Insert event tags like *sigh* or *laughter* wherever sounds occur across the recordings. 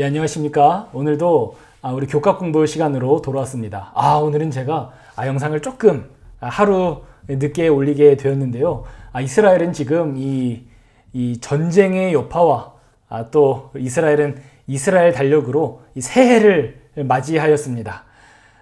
예, 안녕하십니까. 오늘도 아, 우리 교과 공부 시간으로 돌아왔습니다. 아, 오늘은 제가 아, 영상을 조금 아, 하루 늦게 올리게 되었는데요. 아, 이스라엘은 지금 이, 이 전쟁의 여파와 아, 또 이스라엘은 이스라엘 달력으로 이 새해를 맞이하였습니다.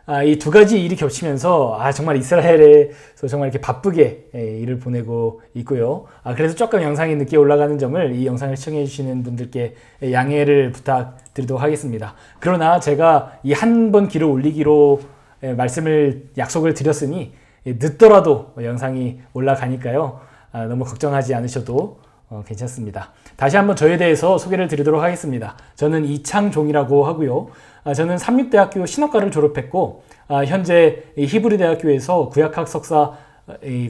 아, 이 두 가지 일이 겹치면서 아, 정말 이스라엘에서 정말 이렇게 바쁘게 예, 일을 보내고 있고요. 아, 그래서 조금 영상이 늦게 올라가는 점을 이 영상을 시청해 주시는 분들께 양해를 부탁드리도록 하겠습니다. 그러나 제가 이 한 번 길을 올리기로 예, 말씀을 약속을 드렸으니 예, 늦더라도 영상이 올라가니까요. 아, 너무 걱정하지 않으셔도 어, 괜찮습니다. 다시 한번 저에 대해서 소개를 드리도록 하겠습니다. 저는 이창종이라고 하고요. 아, 저는 삼육대학교 신학과를 졸업했고 아, 현재 히브리 대학교에서 구약학 석사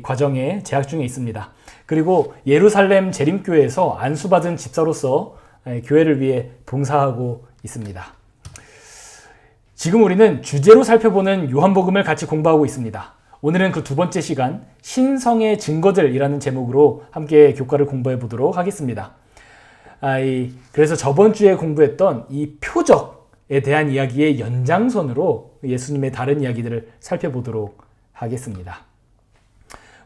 과정에 재학 중에 있습니다. 그리고 예루살렘 재림교회에서 안수받은 집사로서 교회를 위해 봉사하고 있습니다. 지금 우리는 주제로 살펴보는 요한복음을 같이 공부하고 있습니다. 오늘은 그 두 번째 시간 신성의 증거들이라는 제목으로 함께 교과를 공부해 보도록 하겠습니다. 아, 이, 그래서 저번 주에 공부했던 이 표적에 대한 이야기의 연장선으로 예수님의 다른 이야기들을 살펴보도록 하겠습니다.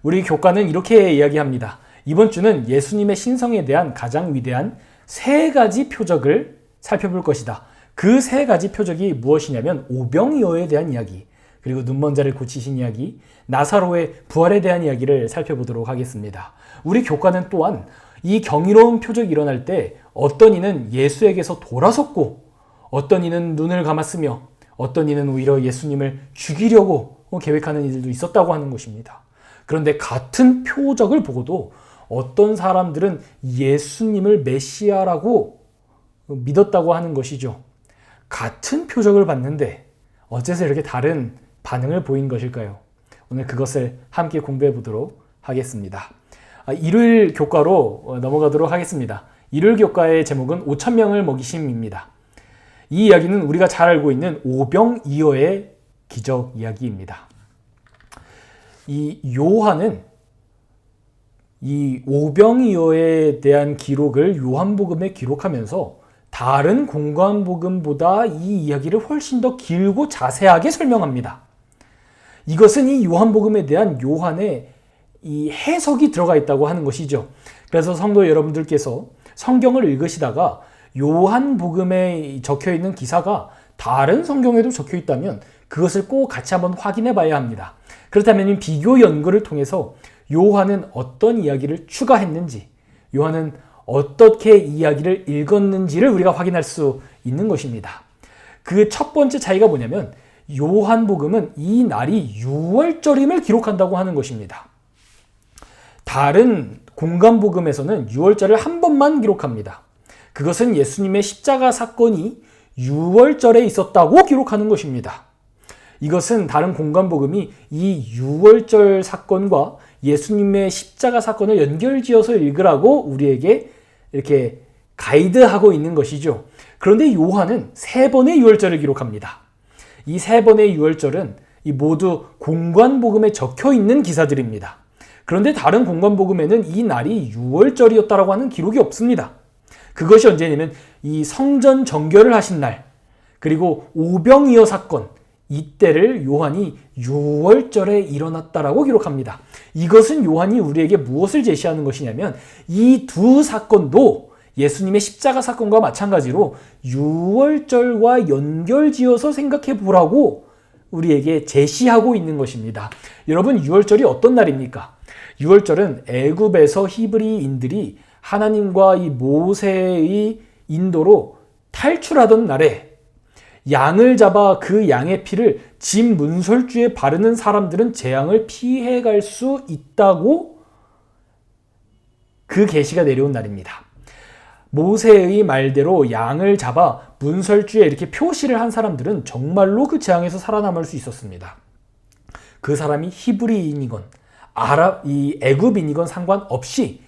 우리 교과는 이렇게 이야기합니다. 이번 주는 예수님의 신성에 대한 가장 위대한 세 가지 표적을 살펴볼 것이다. 그 세 가지 표적이 무엇이냐면 오병이어에 대한 이야기, 그리고 눈먼 자를 고치신 이야기, 나사로의 부활에 대한 이야기를 살펴보도록 하겠습니다. 우리 교과는 또한 이 경이로운 표적이 일어날 때 어떤 이는 예수에게서 돌아섰고 어떤 이는 눈을 감았으며 어떤 이는 오히려 예수님을 죽이려고 계획하는 이들도 있었다고 하는 것입니다. 그런데 같은 표적을 보고도 어떤 사람들은 예수님을 메시아라고 믿었다고 하는 것이죠. 같은 표적을 봤는데 어째서 이렇게 다른 반응을 보인 것일까요? 오늘 그것을 함께 공부해 보도록 하겠습니다. 아, 일요일 교과로 어, 넘어가도록 하겠습니다. 일요일 교과의 제목은 5천 명을 먹이심입니다. 이 이야기는 우리가 잘 알고 있는 오병이어의 기적 이야기입니다. 이 요한은 이 오병이어에 대한 기록을 요한복음에 기록하면서 다른 공관복음보다 이 이야기를 훨씬 더 길고 자세하게 설명합니다. 이것은 이 요한복음에 대한 요한의 이 해석이 들어가 있다고 하는 것이죠. 그래서 성도 여러분들께서 성경을 읽으시다가 요한복음에 적혀 있는 기사가 다른 성경에도 적혀 있다면 그것을 꼭 같이 한번 확인해 봐야 합니다. 그렇다면 비교 연구를 통해서 요한은 어떤 이야기를 추가했는지, 요한은 어떻게 이야기를 읽었는지를 우리가 확인할 수 있는 것입니다. 그 첫 번째 차이가 뭐냐면 요한복음은 이 날이 6월절임을 기록한다고 하는 것입니다. 다른 공간복음에서는 6월절을 한 번만 기록합니다. 그것은 예수님의 십자가 사건이 6월절에 있었다고 기록하는 것입니다. 이것은 다른 공간복음이 이 6월절 사건과 예수님의 십자가 사건을 연결지어서 읽으라고 우리에게 이렇게 가이드하고 있는 것이죠. 그런데 요한은 세 번의 6월절을 기록합니다. 이 세 번의 6월절은 이 모두 공관복음에 적혀 있는 기사들입니다. 그런데 다른 공관복음에는 이 날이 6월절이었다라고 하는 기록이 없습니다. 그것이 언제냐면 이 성전 정결을 하신 날, 그리고 오병이어 사건, 이때를 요한이 6월절에 일어났다라고 기록합니다. 이것은 요한이 우리에게 무엇을 제시하는 것이냐면 이 두 사건도 예수님의 십자가 사건과 마찬가지로 6월절과 연결지어서 생각해 보라고 우리에게 제시하고 있는 것입니다. 여러분 6월절이 어떤 날입니까? 6월절은 애굽에서 히브리인들이 하나님과 이 모세의 인도로 탈출하던 날에 양을 잡아 그 양의 피를 집 문설주에 바르는 사람들은 재앙을 피해 갈 수 있다고 그 계시가 내려온 날입니다. 모세의 말대로 양을 잡아 문설주에 이렇게 표시를 한 사람들은 정말로 그 재앙에서 살아남을 수 있었습니다. 그 사람이 히브리인이건 아랍 이 애굽인이건 상관없이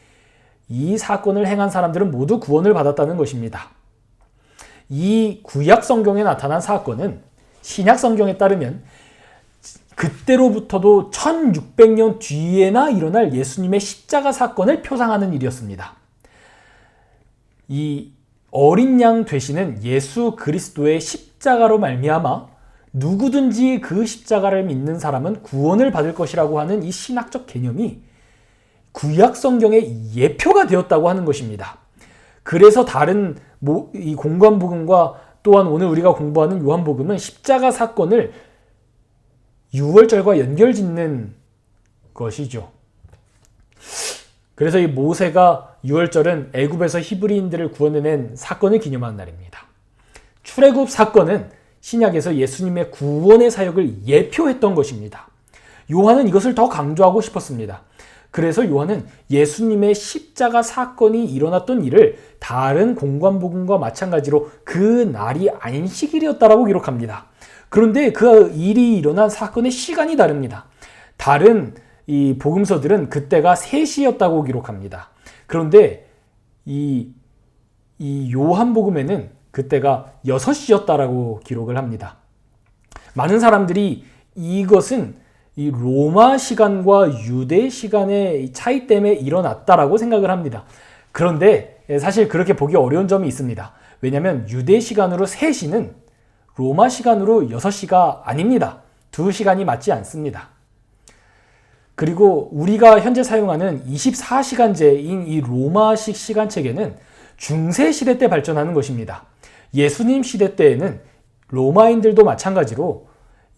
이 사건을 행한 사람들은 모두 구원을 받았다는 것입니다. 이 구약 성경에 나타난 사건은 신약 성경에 따르면 그때로부터도 1600년 뒤에나 일어날 예수님의 십자가 사건을 표상하는 일이었습니다. 이 어린 양 되시는 예수 그리스도의 십자가로 말미암아 누구든지 그 십자가를 믿는 사람은 구원을 받을 것이라고 하는 이 신학적 개념이 구약 성경의 예표가 되었다고 하는 것입니다. 그래서 다른 이 공관복음과 또한 오늘 우리가 공부하는 요한복음은 십자가 사건을 유월절과 연결짓는 것이죠. 그래서 이 모세가 유월절은 애굽에서 히브리인들을 구원해낸 사건을 기념하는 날입니다. 출애굽 사건은 신약에서 예수님의 구원의 사역을 예표했던 것입니다. 요한은 이것을 더 강조하고 싶었습니다. 그래서 요한은 예수님의 십자가 사건이 일어났던 일을 다른 공관복음과 마찬가지로 그 날이 안식일이었다라고 기록합니다. 그런데 그 일이 일어난 사건의 시간이 다릅니다. 다른 이 복음서들은 그때가 3시였다고 기록합니다. 그런데 이, 이 요한복음에는 그때가 6시였다라고 기록을 합니다. 많은 사람들이 이것은 이 로마 시간과 유대 시간의 차이 때문에 일어났다라고 생각을 합니다. 그런데 사실 그렇게 보기 어려운 점이 있습니다. 왜냐하면 유대 시간으로 3시는 로마 시간으로 6시가 아닙니다. 2시간이 맞지 않습니다. 그리고 우리가 현재 사용하는 24시간제인 이 로마식 시간 체계는 중세 시대 때 발전하는 것입니다. 예수님 시대 때에는 로마인들도 마찬가지로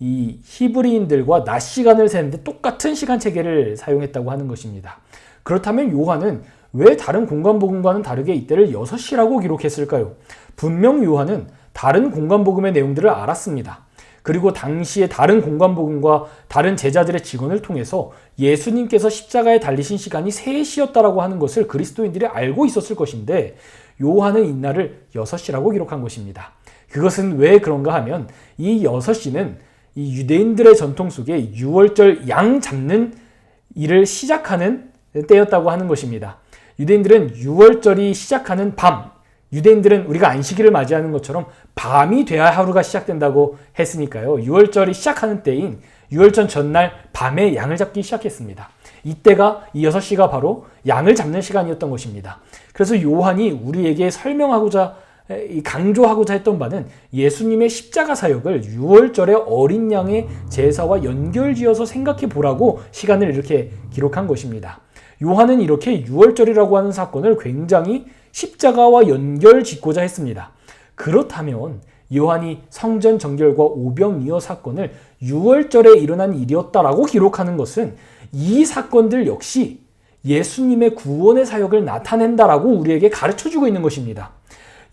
이 히브리인들과 낮 시간을 세는데 똑같은 시간 체계를 사용했다고 하는 것입니다. 그렇다면 요한은 왜 다른 공간복음과는 다르게 이때를 6시라고 기록했을까요? 분명 요한은 다른 공간복음의 내용들을 알았습니다. 그리고 당시에 다른 공간복음과 다른 제자들의 직원을 통해서 예수님께서 십자가에 달리신 시간이 3시였다라고 하는 것을 그리스도인들이 알고 있었을 것인데 요한은 이날을 6시라고 기록한 것입니다. 그것은 왜 그런가 하면 이 6시는 이 유대인들의 전통 속에 6월절 양 잡는 일을 시작하는 때였다고 하는 것입니다. 유대인들은 6월절이 시작하는 밤, 유대인들은 우리가 안식일을 맞이하는 것처럼 밤이 돼야 하루가 시작된다고 했으니까요. 6월절이 시작하는 때인 6월절 전날 밤에 양을 잡기 시작했습니다. 이때가 이 6시가 바로 양을 잡는 시간이었던 것입니다. 그래서 요한이 우리에게 설명하고자 강조하고자 했던 바는 예수님의 십자가 사역을 6월절의 어린 양의 제사와 연결지어서 생각해 보라고 시간을 이렇게 기록한 것입니다. 요한은 이렇게 6월절이라고 하는 사건을 굉장히 십자가와 연결 짓고자 했습니다. 그렇다면 요한이 성전 정결과 오병이어 사건을 6월절에 일어난 일이었다라고 기록하는 것은 이 사건들 역시 예수님의 구원의 사역을 나타낸다라고 우리에게 가르쳐 주고 있는 것입니다.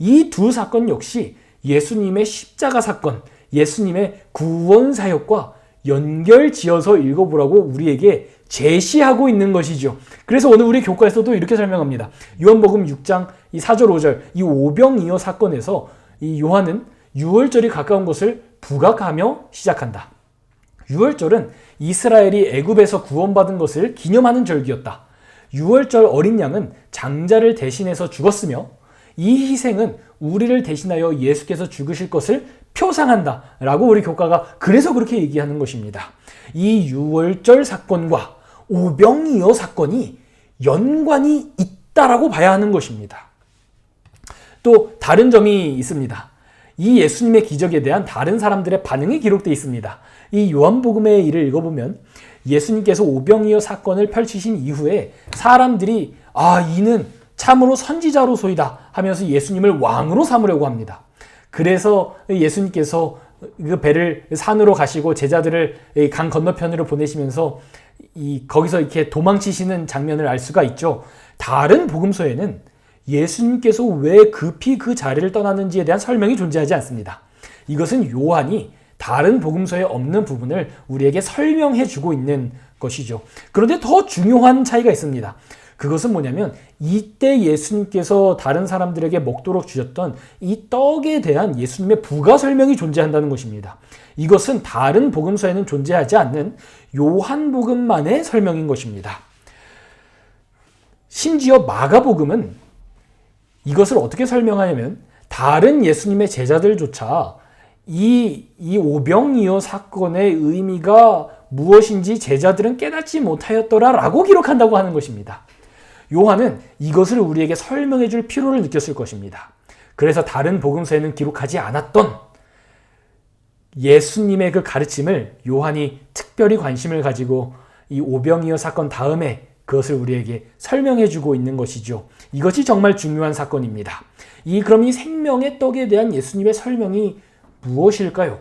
이 두 사건 역시 예수님의 십자가 사건, 예수님의 구원 사역과 연결 지어서 읽어보라고 우리에게 제시하고 있는 것이죠. 그래서 오늘 우리 교과에서도 이렇게 설명합니다. 요한복음 6장 이 4절 5절 이 오병이어 사건에서 이 요한은 6월절이 가까운 것을 부각하며 시작한다. 6월절은 이스라엘이 애굽에서 구원받은 것을 기념하는 절기였다. 6월절 어린 양은 장자를 대신해서 죽었으며 이 희생은 우리를 대신하여 예수께서 죽으실 것을 표상한다. 라고 우리 교과가 그래서 그렇게 얘기하는 것입니다. 이 6월절 사건과 오병이어 사건이 연관이 있다라고 봐야 하는 것입니다. 또 다른 점이 있습니다. 이 예수님의 기적에 대한 다른 사람들의 반응이 기록되어 있습니다. 이 요한복음의 일을 읽어보면 예수님께서 오병이어 사건을 펼치신 이후에 사람들이 아 이는 참으로 선지자로소이다 하면서 예수님을 왕으로 삼으려고 합니다. 그래서 예수님께서 그 배를 산으로 가시고 제자들을 강 건너편으로 보내시면서 이 거기서 이렇게 도망치시는 장면을 알 수가 있죠. 다른 복음서에는 예수님께서 왜 급히 그 자리를 떠나는지에 대한 설명이 존재하지 않습니다. 이것은 요한이 다른 복음서에 없는 부분을 우리에게 설명해 주고 있는 것이죠. 그런데 더 중요한 차이가 있습니다. 그것은 뭐냐면 이때 예수님께서 다른 사람들에게 먹도록 주셨던 이 떡에 대한 예수님의 부가 설명이 존재한다는 것입니다. 이것은 다른 복음서에는 존재하지 않는 요한복음만의 설명인 것입니다. 심지어 마가복음은 이것을 어떻게 설명하냐면 다른 예수님의 제자들조차 이, 이 오병이어 사건의 의미가 무엇인지 제자들은 깨닫지 못하였더라 라고 기록한다고 하는 것입니다. 요한은 이것을 우리에게 설명해 줄 필요를 느꼈을 것입니다. 그래서 다른 복음서에는 기록하지 않았던 예수님의 그 가르침을 요한이 특별히 관심을 가지고 이 오병이어 사건 다음에 그것을 우리에게 설명해 주고 있는 것이죠. 이것이 정말 중요한 사건입니다. 이 그럼 이 생명의 떡에 대한 예수님의 설명이 무엇일까요?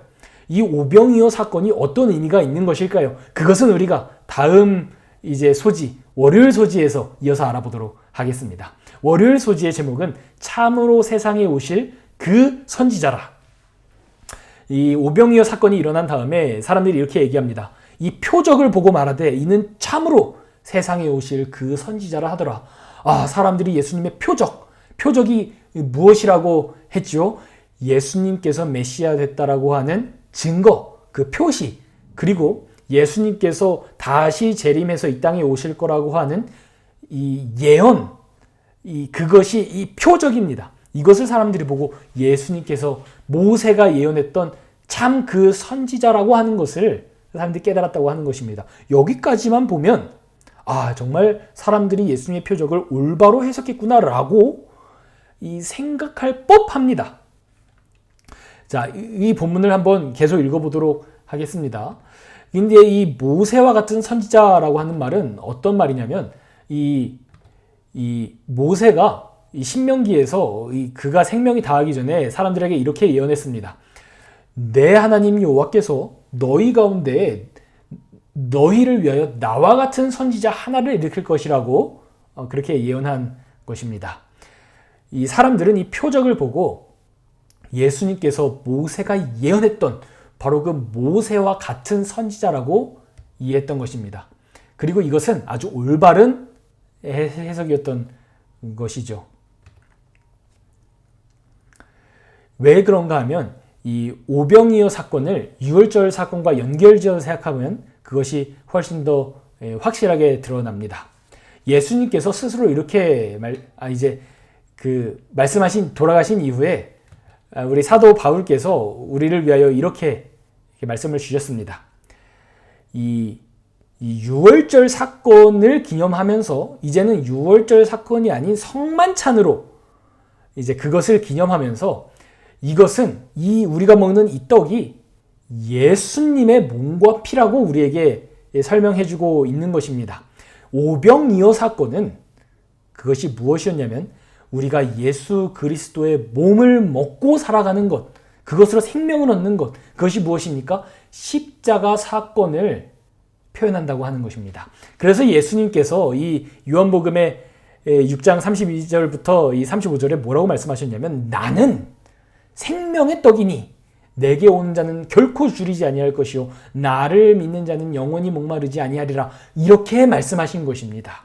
이 오병이어 사건이 어떤 의미가 있는 것일까요? 그것은 우리가 다음 이제 소지 월요일 소지에서 이어서 알아보도록 하겠습니다. 월요일 소지의 제목은 참으로 세상에 오실 그 선지자라. 이 오병이어 사건이 일어난 다음에 사람들이 이렇게 얘기합니다. 이 표적을 보고 말하되 이는 참으로 세상에 오실 그 선지자라 하더라. 아, 사람들이 예수님의 표적, 표적이 무엇이라고 했죠? 예수님께서 메시아 됐다라고 하는 증거, 그 표시, 그리고 예수님께서 다시 재림해서 이 땅에 오실 거라고 하는 이 예언, 이 그것이 이 표적입니다. 이것을 사람들이 보고 예수님께서 모세가 예언했던 참 그 선지자라고 하는 것을 사람들이 깨달았다고 하는 것입니다. 여기까지만 보면 아 정말 사람들이 예수님의 표적을 올바로 해석했구나라고 이 생각할 법합니다. 자, 이 본문을 한번 계속 읽어보도록 하겠습니다. 근데 이 모세와 같은 선지자라고 하는 말은 어떤 말이냐면 이, 이 모세가 이 신명기에서 이 그가 생명이 다하기 전에 사람들에게 이렇게 예언했습니다. 내 하나님 여호와께서 너희 가운데 너희를 위하여 나와 같은 선지자 하나를 일으킬 것이라고 어, 그렇게 예언한 것입니다. 이 사람들은 이 표적을 보고 예수님께서 모세가 예언했던 바로 그 모세와 같은 선지자라고 이해했던 것입니다. 그리고 이것은 아주 올바른 해석이었던 것이죠. 왜 그런가 하면 이 오병이어 사건을 유월절 사건과 연결지어서 생각하면 그것이 훨씬 더 확실하게 드러납니다. 예수님께서 스스로 이렇게 말, 아, 이제 그 말씀하신 돌아가신 이후에 아, 우리 사도 바울께서 우리를 위하여 이렇게 말씀을 주셨습니다. 이, 이 6월절 사건을 기념하면서 이제는 6월절 사건이 아닌 성만찬으로 이제 그것을 기념하면서 이것은 이 우리가 먹는 이 떡이 예수님의 몸과 피라고 우리에게 설명해주고 있는 것입니다. 오병이어 사건은 그것이 무엇이었냐면 우리가 예수 그리스도의 몸을 먹고 살아가는 것, 그것으로 생명을 얻는 것, 그것이 무엇입니까? 십자가 사건을 표현한다고 하는 것입니다. 그래서 예수님께서 이 요한복음의 6장 32절부터 이 35절에 뭐라고 말씀하셨냐면 나는 생명의 떡이니 내게 오는 자는 결코 줄이지 아니할 것이요 나를 믿는 자는 영원히 목마르지 아니하리라 이렇게 말씀하신 것입니다.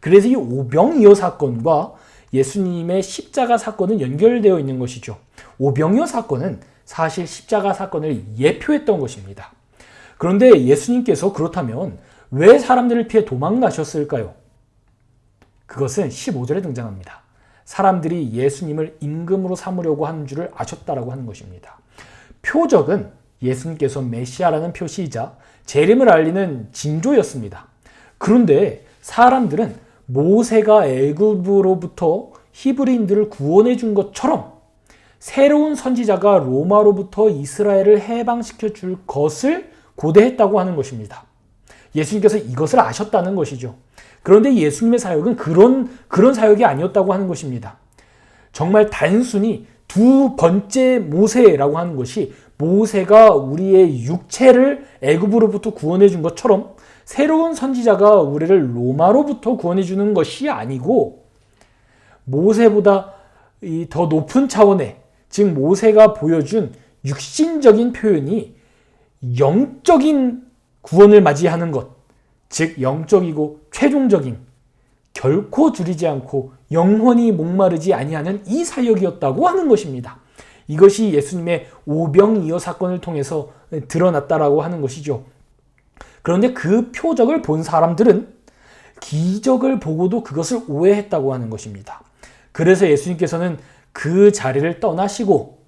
그래서 이 오병이어 사건과 예수님의 십자가 사건은 연결되어 있는 것이죠. 오병이어 사건은 사실 십자가 사건을 예표했던 것입니다. 그런데 예수님께서 그렇다면 왜 사람들을 피해 도망가셨을까요? 그것은 15절에 등장합니다. 사람들이 예수님을 임금으로 삼으려고 하는 줄을 아셨다라고 하는 것입니다. 표적은 예수님께서 메시아라는 표시이자 재림을 알리는 징조였습니다. 그런데 사람들은 모세가 애굽으로부터 히브리인들을 구원해 준 것처럼 새로운 선지자가 로마로부터 이스라엘을 해방시켜 줄 것을 고대했다고 하는 것입니다. 예수님께서 이것을 아셨다는 것이죠. 그런데 예수님의 사역은 그런 그런 사역이 아니었다고 하는 것입니다. 정말 단순히 두 번째 모세라고 하는 것이 모세가 우리의 육체를 애굽으로부터 구원해 준 것처럼 새로운 선지자가 우리를 로마로부터 구원해 주는 것이 아니고 모세보다 더 높은 차원의 즉 모세가 보여준 육신적인 표현이 영적인 구원을 맞이하는 것, 즉 영적이고 최종적인 결코 줄이지 않고 영원히 목마르지 아니하는 이 사역이었다고 하는 것입니다. 이것이 예수님의 오병이어 사건을 통해서 드러났다라고 하는 것이죠. 그런데 그 표적을 본 사람들은 기적을 보고도 그것을 오해했다고 하는 것입니다. 그래서 예수님께서는 그 자리를 떠나시고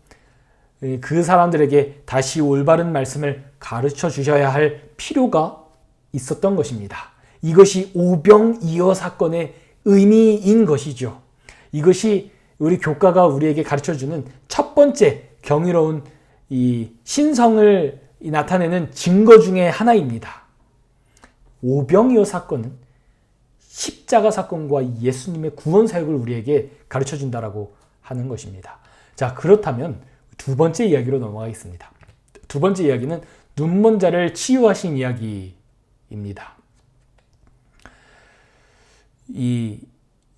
그 사람들에게 다시 올바른 말씀을 가르쳐 주셔야 할 필요가 있었던 것입니다. 이것이 오병이어 사건의 의미인 것이죠. 이것이 우리 교가가 우리에게 가르쳐 주는 첫 번째 경이로운 이 신성을 나타내는 증거 중에 하나입니다. 오병이어 사건은 십자가 사건과 예수님의 구원 사역을 우리에게 가르쳐 준다라고 하는 것입니다. 자, 그렇다면 두 번째 이야기로 넘어가겠습니다. 두 번째 이야기는 눈먼 자를 치유하신 이야기입니다. 이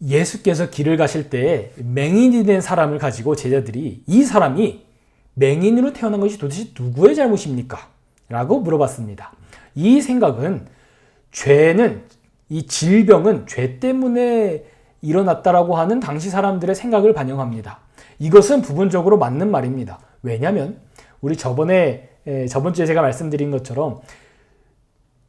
예수께서 길을 가실 때 맹인이 된 사람을 가지고 제자들이 이 사람이 맹인으로 태어난 것이 도대체 누구의 잘못입니까? 라고 물어봤습니다. 이 생각은 죄는 이 질병은 죄 때문에 일어났다라고 하는 당시 사람들의 생각을 반영합니다. 이것은 부분적으로 맞는 말입니다. 왜냐하면 우리 저번에 저번 주에 제가 말씀드린 것처럼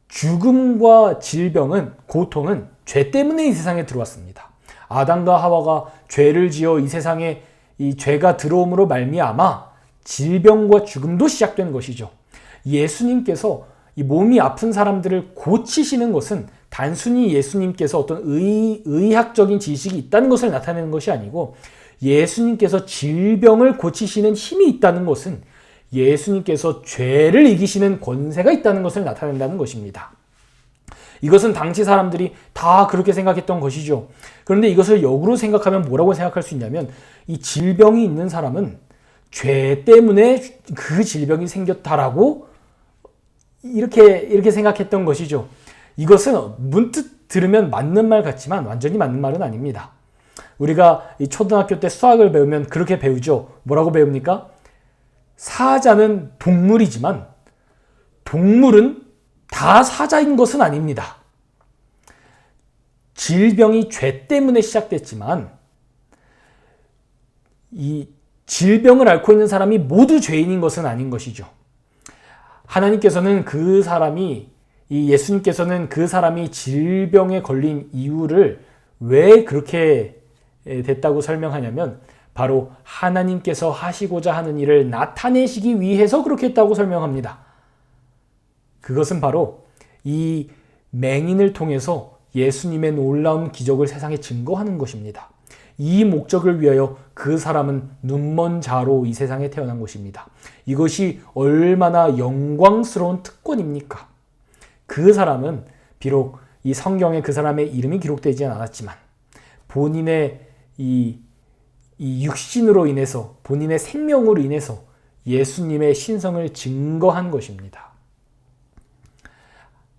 죽음과 질병은 고통은 죄 때문에 이 세상에 들어왔습니다. 아담과 하와가 죄를 지어 이 세상에 이 죄가 들어옴으로 말미암아 질병과 죽음도 시작된 것이죠. 예수님께서 이 몸이 아픈 사람들을 고치시는 것은 단순히 예수님께서 어떤 의, 의학적인 지식이 있다는 것을 나타내는 것이 아니고 예수님께서 질병을 고치시는 힘이 있다는 것은 예수님께서 죄를 이기시는 권세가 있다는 것을 나타낸다는 것입니다. 이것은 당시 사람들이 다 그렇게 생각했던 것이죠. 그런데 이것을 역으로 생각하면 뭐라고 생각할 수 있냐면 이 질병이 있는 사람은 죄 때문에 그 질병이 생겼다라고 이렇게 이렇게 생각했던 것이죠. 이것은 문득 들으면 맞는 말 같지만 완전히 맞는 말은 아닙니다. 우리가 초등학교 때 수학을 배우면 그렇게 배우죠. 뭐라고 배웁니까? 사자는 동물이지만 동물은 다 사자인 것은 아닙니다. 질병이 죄 때문에 시작됐지만 이 질병을 앓고 있는 사람이 모두 죄인인 것은 아닌 것이죠. 하나님께서는 그 사람이 이 예수님께서는 그 사람이 질병에 걸린 이유를 왜 그렇게 됐다고 설명하냐면 바로 하나님께서 하시고자 하는 일을 나타내시기 위해서 그렇게 했다고 설명합니다. 그것은 바로 이 맹인을 통해서 예수님의 놀라운 기적을 세상에 증거하는 것입니다. 이 목적을 위하여 그 사람은 눈먼 자로 이 세상에 태어난 것입니다. 이것이 얼마나 영광스러운 특권입니까? 그 사람은 비록 이 성경에 그 사람의 이름이 기록되지 않았지만 본인의 이, 이 육신으로 인해서 본인의 생명으로 인해서 예수님의 신성을 증거한 것입니다.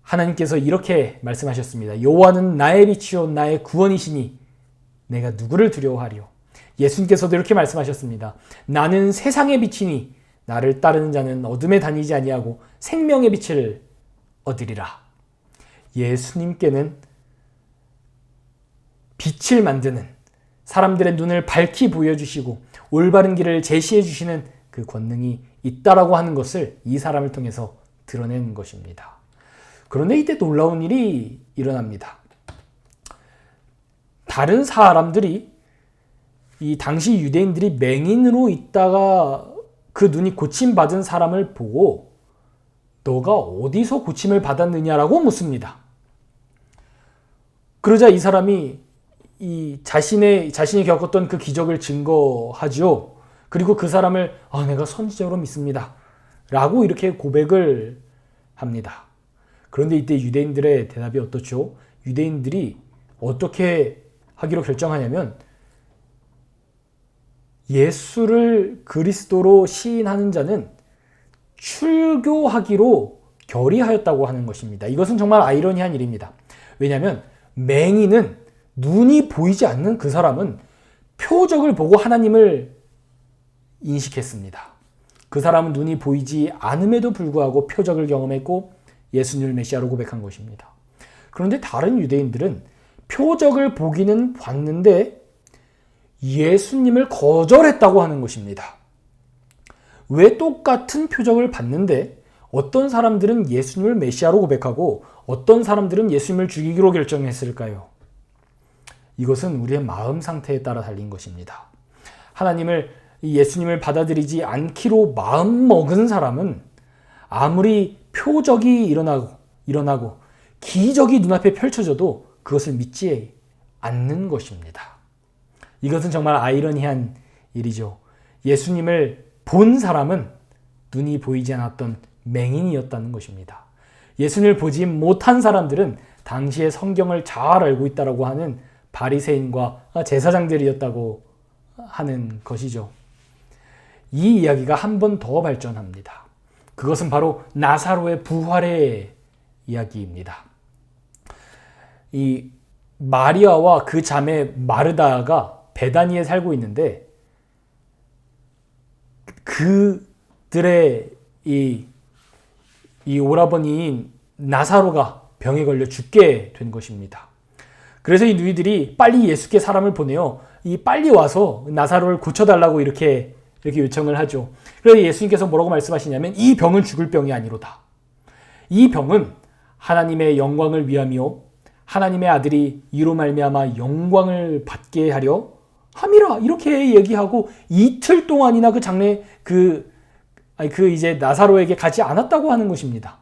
하나님께서 이렇게 말씀하셨습니다. 여호와는 나의 빛이요 나의 구원이시니 내가 누구를 두려워하리요. 예수님께서도 이렇게 말씀하셨습니다. 나는 세상의 빛이니 나를 따르는 자는 어둠에 다니지 아니하고 생명의 빛을 얻으리라. 예수님께는 빛을 만드는 사람들의 눈을 밝히 보여주시고 올바른 길을 제시해 주시는 그 권능이 있다라고 하는 것을 이 사람을 통해서 드러낸 것입니다. 그런데 이때 놀라운 일이 일어납니다. 다른 사람들이 이 당시 유대인들이 맹인으로 있다가 그 눈이 고침받은 사람을 보고 너가 어디서 고침을 받았느냐라고 묻습니다. 그러자 이 사람이 이 자신의 자신이 겪었던 그 기적을 증거하죠. 그리고 그 사람을 아, 내가 선지자로 믿습니다. 라고 이렇게 고백을 합니다. 그런데 이때 유대인들의 대답이 어떻죠? 유대인들이 어떻게 하기로 결정하냐면 예수를 그리스도로 시인하는 자는 출교하기로 결의하였다고 하는 것입니다. 이것은 정말 아이러니한 일입니다. 왜냐하면 맹인은 눈이 보이지 않는 그 사람은 표적을 보고 하나님을 인식했습니다. 그 사람은 눈이 보이지 않음에도 불구하고 표적을 경험했고 예수님을 메시아로 고백한 것입니다. 그런데 다른 유대인들은 표적을 보기는 봤는데 예수님을 거절했다고 하는 것입니다. 왜 똑같은 표적을 봤는데 어떤 사람들은 예수님을 메시아로 고백하고 어떤 사람들은 예수님을 죽이기로 결정했을까요? 이것은 우리의 마음 상태에 따라 달린 것입니다. 하나님을 예수님을 받아들이지 않기로 마음 먹은 사람은 아무리 표적이 일어나고 일어나고 기적이 눈앞에 펼쳐져도 그것을 믿지 않는 것입니다. 이것은 정말 아이러니한 일이죠. 예수님을 본 사람은 눈이 보이지 않았던 맹인이었다는 것입니다. 예수님을 보지 못한 사람들은 당시의 성경을 잘 알고 있다라고 하는 바리새인과 제사장들이었다고 하는 것이죠. 이 이야기가 한 번 더 발전합니다. 그것은 바로 나사로의 부활의 이야기입니다. 이 마리아와 그 자매 마르다가 베다니에 살고 있는데 그들의 이, 이 오라버니인 나사로가 병에 걸려 죽게 된 것입니다. 그래서 이 누이들이 빨리 예수께 사람을 보내어 이 빨리 와서 나사로를 고쳐달라고 이렇게 이렇게 요청을 하죠. 그래서 예수님께서 뭐라고 말씀하시냐면 이 병은 죽을 병이 아니로다. 이 병은 하나님의 영광을 위함이요 하나님의 아들이 이로 말미암아 영광을 받게 하려 함이라 이렇게 얘기하고 이틀 동안이나 그 장례 그 아니 그 이제 나사로에게 가지 않았다고 하는 것입니다.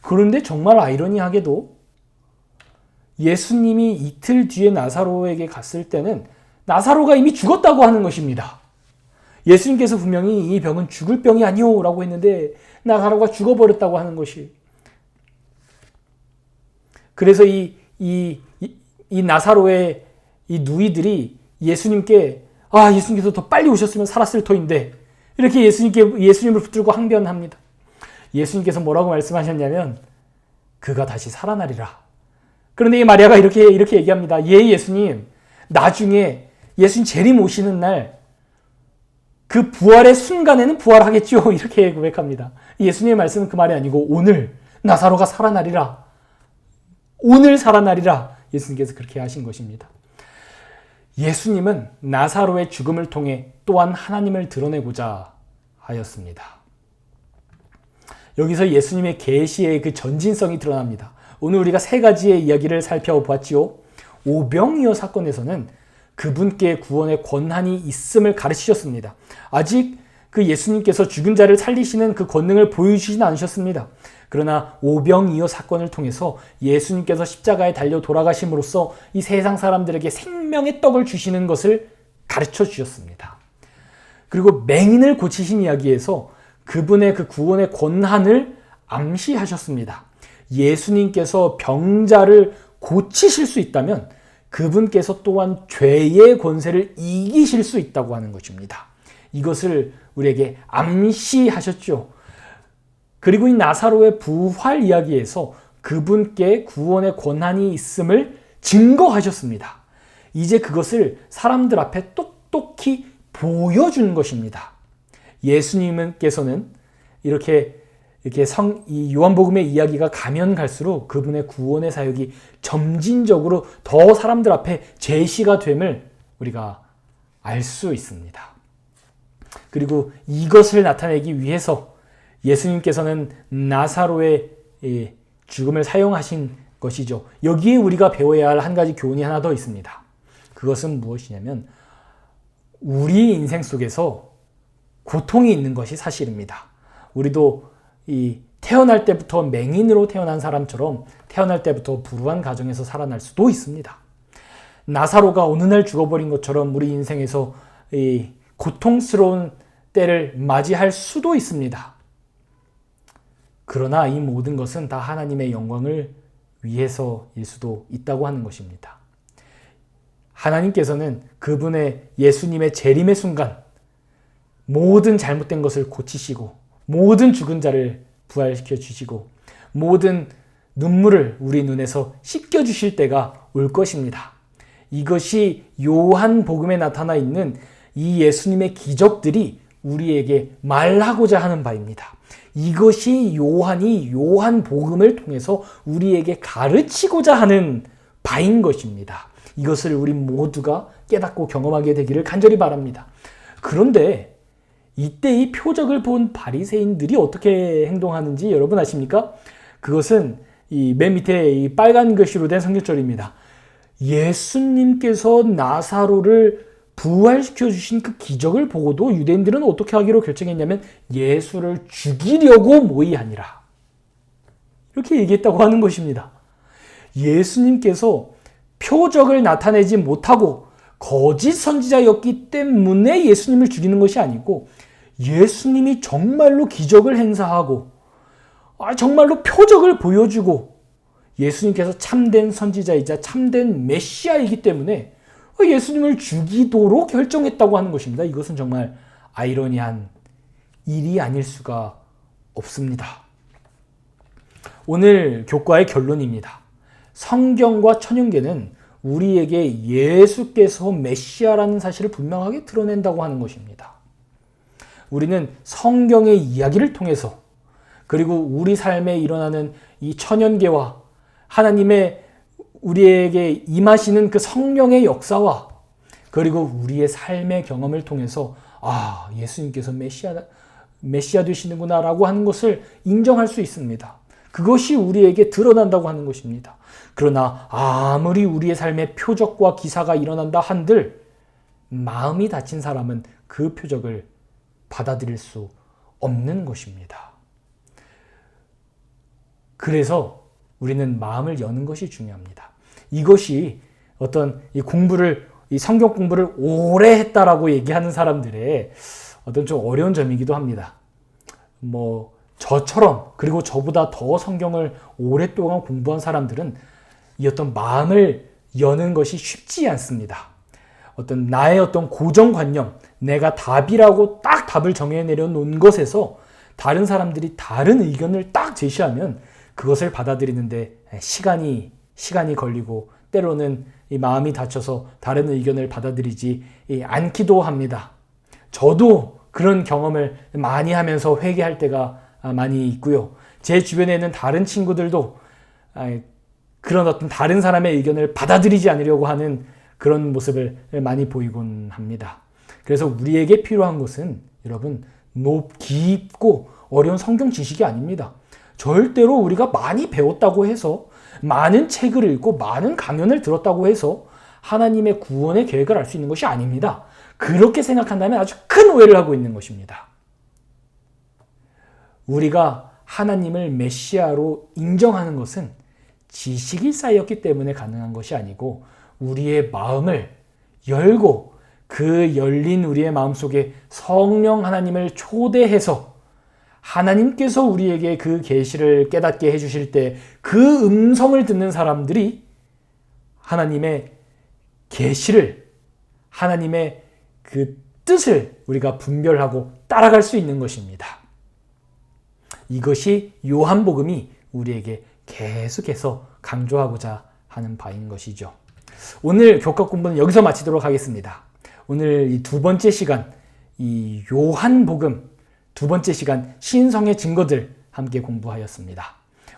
그런데 정말 아이러니하게도 예수님이 이틀 뒤에 나사로에게 갔을 때는 나사로가 이미 죽었다고 하는 것입니다. 예수님께서 분명히 이 병은 죽을 병이 아니오라고 했는데 나사로가 죽어버렸다고 하는 것이. 그래서 이, 이, 이, 이 나사로의 이 누이들이 예수님께 아 예수님께서 더 빨리 오셨으면 살았을 터인데 이렇게 예수님께 예수님을 붙들고 항변합니다. 예수님께서 뭐라고 말씀하셨냐면 그가 다시 살아나리라. 그런데 이 마리아가 이렇게 이렇게 얘기합니다. 예 예수님 나중에 예수님 재림 오시는 날 그 부활의 순간에는 부활하겠죠. *laughs* 이렇게 고백합니다. 예수님의 말씀은 그 말이 아니고 오늘 나사로가 살아나리라. 오늘 살아나리라. 예수님께서 그렇게 하신 것입니다. 예수님은 나사로의 죽음을 통해 또한 하나님을 드러내고자 하였습니다. 여기서 예수님의 계시의 그 전진성이 드러납니다. 오늘 우리가 세 가지의 이야기를 살펴보았지요. 오병이어 사건에서는 그분께 구원의 권한이 있음을 가르치셨습니다. 아직 그 예수님께서 죽은 자를 살리시는 그 권능을 보여주시진 않으셨습니다. 그러나 오병이어 사건을 통해서 예수님께서 십자가에 달려 돌아가심으로써 이 세상 사람들에게 생명의 떡을 주시는 것을 가르쳐 주셨습니다. 그리고 맹인을 고치신 이야기에서 그분의 그 구원의 권한을 암시하셨습니다. 예수님께서 병자를 고치실 수 있다면 그분께서 또한 죄의 권세를 이기실 수 있다고 하는 것입니다. 이것을 우리에게 암시하셨죠. 그리고 이 나사로의 부활 이야기에서 그분께 구원의 권한이 있음을 증거하셨습니다. 이제 그것을 사람들 앞에 똑똑히 보여준 것입니다. 예수님께서는 이렇게 이렇게 성, 이 요한복음의 이야기가 가면 갈수록 그분의 구원의 사역이 점진적으로 더 사람들 앞에 제시가 됨을 우리가 알 수 있습니다. 그리고 이것을 나타내기 위해서 예수님께서는 나사로의 죽음을 사용하신 것이죠. 여기에 우리가 배워야 할 한 가지 교훈이 하나 더 있습니다. 그것은 무엇이냐면 우리 인생 속에서 고통이 있는 것이 사실입니다. 우리도 이 태어날 때부터 맹인으로 태어난 사람처럼 태어날 때부터 불우한 가정에서 살아날 수도 있습니다. 나사로가 어느 날 죽어버린 것처럼 우리 인생에서 이 고통스러운 때를 맞이할 수도 있습니다. 그러나 이 모든 것은 다 하나님의 영광을 위해서일 수도 있다고 하는 것입니다. 하나님께서는 그분의 예수님의 재림의 순간 모든 잘못된 것을 고치시고 모든 죽은 자를 부활시켜 주시고 모든 눈물을 우리 눈에서 씻겨 주실 때가 올 것입니다. 이것이 요한 복음에 나타나 있는 이 예수님의 기적들이 우리에게 말하고자 하는 바입니다. 이것이 요한이 요한 복음을 통해서 우리에게 가르치고자 하는 바인 것입니다. 이것을 우리 모두가 깨닫고 경험하게 되기를 간절히 바랍니다. 그런데 이때 이 표적을 본 바리새인들이 어떻게 행동하는지 여러분 아십니까? 그것은 이 맨 밑에 이 빨간 글씨로 된 성경절입니다. 예수님께서 나사로를 부활시켜 주신 그 기적을 보고도 유대인들은 어떻게 하기로 결정했냐면 예수를 죽이려고 모의하니라. 이렇게 얘기했다고 하는 것입니다. 예수님께서 표적을 나타내지 못하고 거짓 선지자였기 때문에 예수님을 죽이는 것이 아니고 예수님이 정말로 기적을 행사하고 아, 정말로 표적을 보여주고 예수님께서 참된 선지자이자 참된 메시아이기 때문에 예수님을 죽이도록 결정했다고 하는 것입니다. 이것은 정말 아이러니한 일이 아닐 수가 없습니다. 오늘 교과의 결론입니다. 성경과 천연계는 우리에게 예수께서 메시아라는 사실을 분명하게 드러낸다고 하는 것입니다. 우리는 성경의 이야기를 통해서 그리고 우리 삶에 일어나는 이 천연계와 하나님의 우리에게 임하시는 그 성령의 역사와 그리고 우리의 삶의 경험을 통해서 아, 예수님께서 메시아, 메시아 되시는구나 라고 하는 것을 인정할 수 있습니다. 그것이 우리에게 드러난다고 하는 것입니다. 그러나 아무리 우리의 삶에 표적과 기사가 일어난다 한들 마음이 다친 사람은 그 표적을 받아들일 수 없는 것입니다. 그래서 우리는 마음을 여는 것이 중요합니다. 이것이 어떤 이 공부를 이 성경 공부를 오래 했다라고 얘기하는 사람들의 어떤 좀 어려운 점이기도 합니다. 뭐 저처럼 그리고 저보다 더 성경을 오랫동안 공부한 사람들은 이 어떤 마음을 여는 것이 쉽지 않습니다. 어떤 나의 어떤 고정관념, 내가 답이라고 딱 답을 정해 내려놓은 것에서 다른 사람들이 다른 의견을 딱 제시하면 그것을 받아들이는데 시간이 시간이 걸리고 때로는 이 마음이 다쳐서 다른 의견을 받아들이지 않기도 합니다. 저도 그런 경험을 많이 하면서 회개할 때가 많이 있고요. 제 주변에는 다른 친구들도 그런 어떤 다른 사람의 의견을 받아들이지 않으려고 하는 그런 모습을 많이 보이곤 합니다. 그래서 우리에게 필요한 것은 여러분 높 깊고 어려운 성경 지식이 아닙니다. 절대로 우리가 많이 배웠다고 해서 많은 책을 읽고 많은 강연을 들었다고 해서 하나님의 구원의 계획을 알 수 있는 것이 아닙니다. 그렇게 생각한다면 아주 큰 오해를 하고 있는 것입니다. 우리가 하나님을 메시아로 인정하는 것은 지식이 쌓였기 때문에 가능한 것이 아니고 우리의 마음을 열고 그 열린 우리의 마음 속에 성령 하나님을 초대해서 하나님께서 우리에게 그 계시를 깨닫게 해 주실 때 그 음성을 듣는 사람들이 하나님의 계시를 하나님의 그 뜻을 우리가 분별하고 따라갈 수 있는 것입니다. 이것이 요한복음이 우리에게 계속해서 강조하고자 하는 바인 것이죠. 오늘 교과 공부는 여기서 마치도록 하겠습니다. 오늘 이 두 번째 시간, 이 요한복음 두 번째 시간 신성의 증거들 함께 공부하였습니다.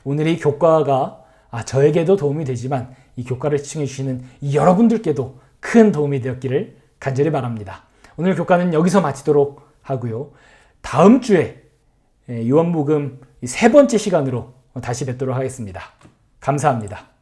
오늘 이 교과가 아, 저에게도 도움이 되지만 이 교과를 시청해 주시는 여러분들께도 큰 도움이 되었기를 간절히 바랍니다. 오늘 교과는 여기서 마치도록 하고요. 다음 주에 요한복음 세 번째 시간으로 다시 뵙도록 하겠습니다. 감사합니다.